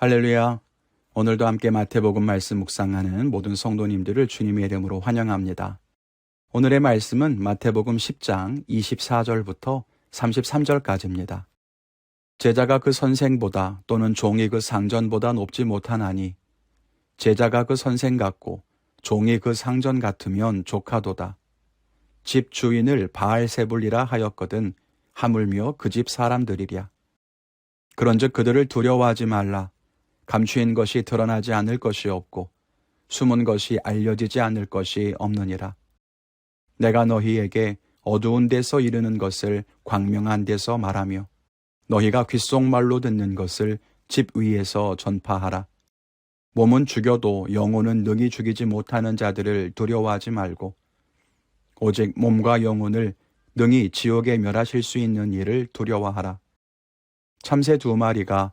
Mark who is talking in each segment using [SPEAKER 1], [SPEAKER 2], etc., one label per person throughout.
[SPEAKER 1] 할렐루야. 오늘도 함께 마태복음 말씀 묵상하는 모든 성도님들을 주님의 이름으로 환영합니다. 오늘의 말씀은 마태복음 10장 24절부터 33절까지입니다. 제자가 그 선생보다 또는 종이 그 상전보다 높지 못하나니 제자가 그 선생 같고 종이 그 상전 같으면 조카도다. 집 주인을 바알세불이라 하였거든 하물며 그 집 사람들이랴. 그런즉 그들을 두려워하지 말라. 감추인 것이 드러나지 않을 것이 없고 숨은 것이 알려지지 않을 것이 없느니라. 내가 너희에게 어두운 데서 이르는 것을 광명한 데서 말하며 너희가 귓속말로 듣는 것을 집 위에서 전파하라. 몸은 죽여도 영혼은 능히 죽이지 못하는 자들을 두려워하지 말고 오직 몸과 영혼을 능히 지옥에 멸하실 수 있는 일을 두려워하라. 참새 두 마리가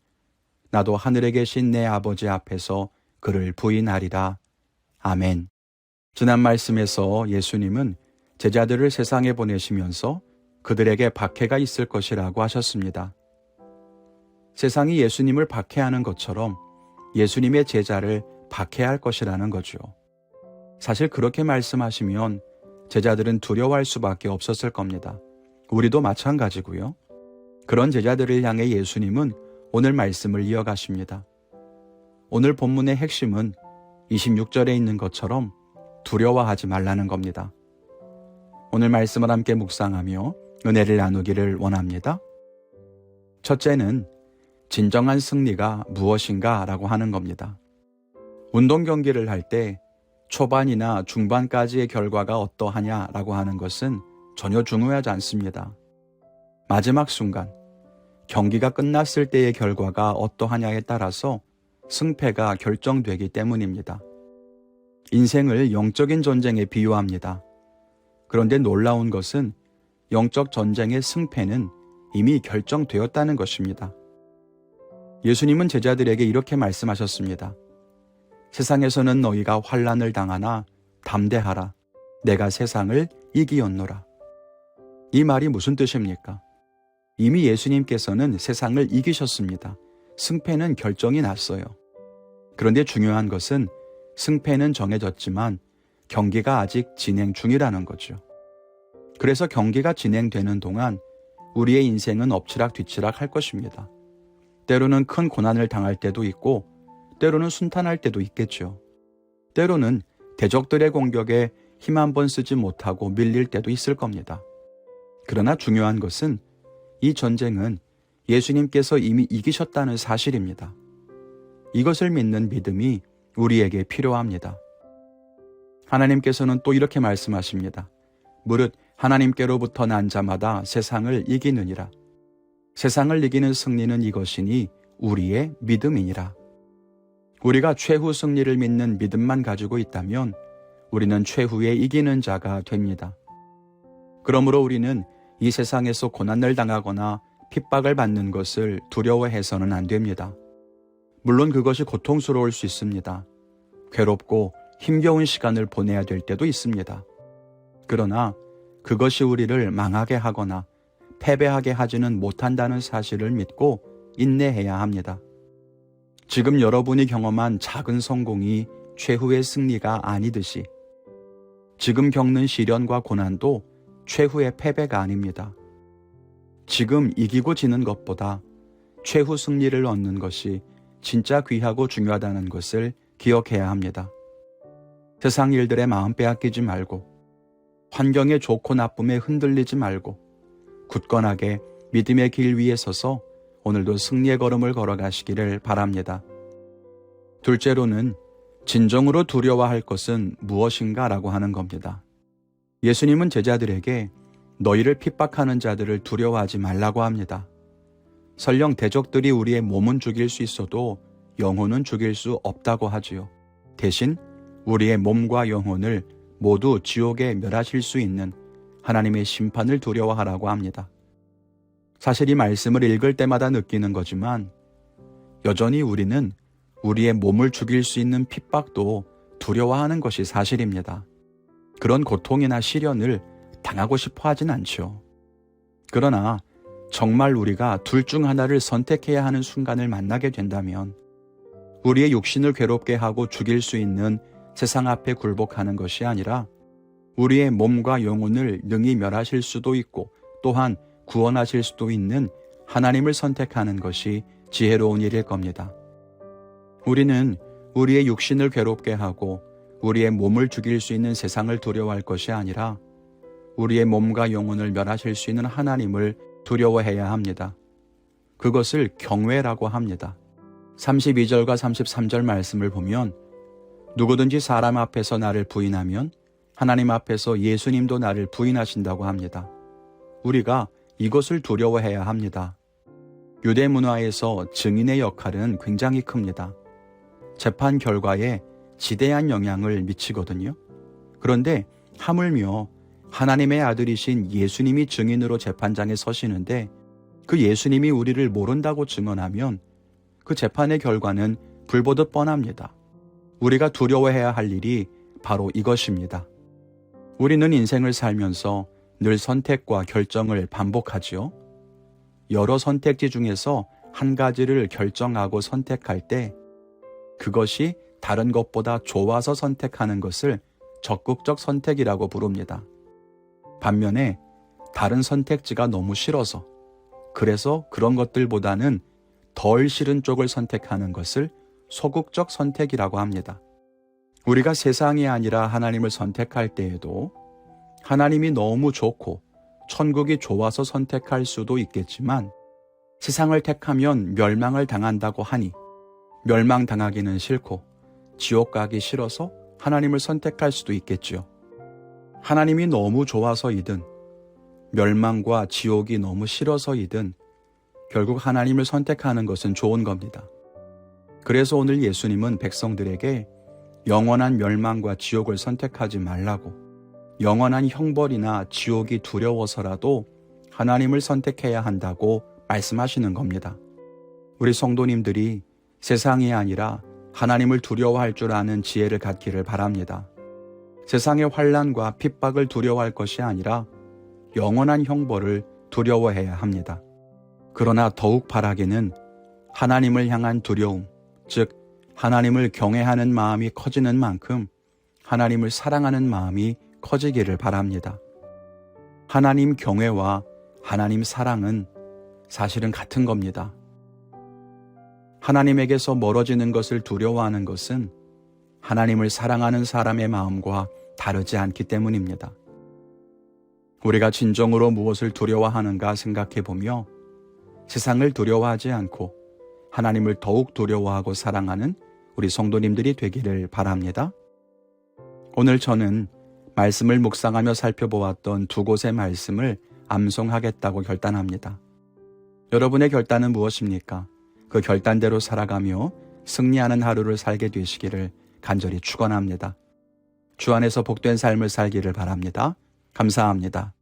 [SPEAKER 1] 나도 하늘에 계신 내 아버지 앞에서 그를 부인하리라. 아멘. 지난 말씀에서 예수님은 제자들을 세상에 보내시면서 그들에게 박해가 있을 것이라고 하셨습니다. 세상이 예수님을 박해하는 것처럼 예수님의 제자를 박해할 것이라는 거죠. 사실 그렇게 말씀하시면 제자들은 두려워할 수밖에 없었을 겁니다. 우리도 마찬가지고요. 그런 제자들을 향해 예수님은 오늘 말씀을 이어가십니다. 오늘 본문의 핵심은 26절에 있는 것처럼 두려워하지 말라는 겁니다. 오늘 말씀을 함께 묵상하며 은혜를 나누기를 원합니다. 첫째는 진정한 승리가 무엇인가 라고 하는 겁니다. 운동 경기를 할 때 초반이나 중반까지의 결과가 어떠하냐 라고 하는 것은 전혀 중요하지 않습니다. 마지막 순간, 경기가 끝났을 때의 결과가 어떠하냐에 따라서 승패가 결정되기 때문입니다. 인생을 영적인 전쟁에 비유합니다. 그런데 놀라운 것은 영적 전쟁의 승패는 이미 결정되었다는 것입니다. 예수님은 제자들에게 이렇게 말씀하셨습니다. 세상에서는 너희가 환란을 당하나 담대하라. 내가 세상을 이기었노라. 이 말이 무슨 뜻입니까? 이미 예수님께서는 세상을 이기셨습니다. 승패는 결정이 났어요. 그런데 중요한 것은 승패는 정해졌지만 경기가 아직 진행 중이라는 거죠. 그래서 경기가 진행되는 동안 우리의 인생은 엎치락 뒤치락 할 것입니다. 때로는 큰 고난을 당할 때도 있고, 때로는 순탄할 때도 있겠죠. 때로는 대적들의 공격에 힘 한 번 쓰지 못하고 밀릴 때도 있을 겁니다. 그러나 중요한 것은 이 전쟁은 예수님께서 이미 이기셨다는 사실입니다. 이것을 믿는 믿음이 우리에게 필요합니다. 하나님께서는 또 이렇게 말씀하십니다. 무릇 하나님께로부터 난 자마다 세상을 이기느니라. 세상을 이기는 승리는 이것이니 우리의 믿음이니라. 우리가 최후 승리를 믿는 믿음만 가지고 있다면 우리는 최후에 이기는 자가 됩니다. 그러므로 우리는 이 세상에서 고난을 당하거나 핍박을 받는 것을 두려워해서는 안 됩니다. 물론 그것이 고통스러울 수 있습니다. 괴롭고 힘겨운 시간을 보내야 될 때도 있습니다. 그러나 그것이 우리를 망하게 하거나 패배하게 하지는 못한다는 사실을 믿고 인내해야 합니다. 지금 여러분이 경험한 작은 성공이 최후의 승리가 아니듯이 지금 겪는 시련과 고난도 최후의 패배가 아닙니다. 지금 이기고 지는 것보다 최후 승리를 얻는 것이 진짜 귀하고 중요하다는 것을 기억해야 합니다. 세상 일들에 마음 빼앗기지 말고 환경의 좋고 나쁨에 흔들리지 말고 굳건하게 믿음의 길 위에 서서 오늘도 승리의 걸음을 걸어가시기를 바랍니다. 둘째로는 진정으로 두려워할 것은 무엇인가 라고 하는 겁니다. 예수님은 제자들에게 너희를 핍박하는 자들을 두려워하지 말라고 합니다. 설령 대적들이 우리의 몸은 죽일 수 있어도 영혼은 죽일 수 없다고 하지요. 대신 우리의 몸과 영혼을 모두 지옥에 멸하실 수 있는 하나님의 심판을 두려워하라고 합니다. 사실 이 말씀을 읽을 때마다 느끼는 거지만 여전히 우리는 우리의 몸을 죽일 수 있는 핍박도 두려워하는 것이 사실입니다. 그런 고통이나 시련을 당하고 싶어 하진 않죠. 그러나 정말 우리가 둘 중 하나를 선택해야 하는 순간을 만나게 된다면 우리의 육신을 괴롭게 하고 죽일 수 있는 세상 앞에 굴복하는 것이 아니라 우리의 몸과 영혼을 능히 멸하실 수도 있고 또한 구원하실 수도 있는 하나님을 선택하는 것이 지혜로운 일일 겁니다. 우리는 우리의 육신을 괴롭게 하고 우리의 몸을 죽일 수 있는 세상을 두려워할 것이 아니라 우리의 몸과 영혼을 멸하실 수 있는 하나님을 두려워해야 합니다. 그것을 경외라고 합니다. 32절과 33절 말씀을 보면 누구든지 사람 앞에서 나를 부인하면 하나님 앞에서 예수님도 나를 부인하신다고 합니다. 우리가 이것을 두려워해야 합니다. 유대 문화에서 증인의 역할은 굉장히 큽니다. 재판 결과에 지대한 영향을 미치거든요. 그런데 하물며 하나님의 아들이신 예수님이 증인으로 재판장에 서시는데 그 예수님이 우리를 모른다고 증언하면 그 재판의 결과는 불보듯 뻔합니다. 우리가 두려워해야 할 일이 바로 이것입니다. 우리는 인생을 살면서 늘 선택과 결정을 반복하지요. 여러 선택지 중에서 한 가지를 결정하고 선택할 때 그것이 다른 것보다 좋아서 선택하는 것을 적극적 선택이라고 부릅니다. 반면에 다른 선택지가 너무 싫어서 그래서 그런 것들보다는 덜 싫은 쪽을 선택하는 것을 소극적 선택이라고 합니다. 우리가 세상이 아니라 하나님을 선택할 때에도 하나님이 너무 좋고 천국이 좋아서 선택할 수도 있겠지만 세상을 택하면 멸망을 당한다고 하니 멸망당하기는 싫고 지옥 가기 싫어서 하나님을 선택할 수도 있겠지요. 하나님이 너무 좋아서이든 멸망과 지옥이 너무 싫어서이든 결국 하나님을 선택하는 것은 좋은 겁니다. 그래서 오늘 예수님은 백성들에게 영원한 멸망과 지옥을 선택하지 말라고 영원한 형벌이나 지옥이 두려워서라도 하나님을 선택해야 한다고 말씀하시는 겁니다. 우리 성도님들이 세상이 아니라 하나님을 두려워할 줄 아는 지혜를 갖기를 바랍니다. 세상의 환란과 핍박을 두려워할 것이 아니라 영원한 형벌을 두려워해야 합니다. 그러나 더욱 바라기는 하나님을 향한 두려움, 즉 하나님을 경외하는 마음이 커지는 만큼 하나님을 사랑하는 마음이 커지기를 바랍니다. 하나님 경외와 하나님 사랑은 사실은 같은 겁니다. 하나님에게서 멀어지는 것을 두려워하는 것은 하나님을 사랑하는 사람의 마음과 다르지 않기 때문입니다. 우리가 진정으로 무엇을 두려워하는가 생각해 보며 세상을 두려워하지 않고 하나님을 더욱 두려워하고 사랑하는 우리 성도님들이 되기를 바랍니다. 오늘 저는 말씀을 묵상하며 살펴보았던 두 곳의 말씀을 암송하겠다고 결단합니다. 여러분의 결단은 무엇입니까? 그 결단대로 살아가며 승리하는 하루를 살게 되시기를 간절히 축원합니다. 주 안에서 복된 삶을 살기를 바랍니다. 감사합니다.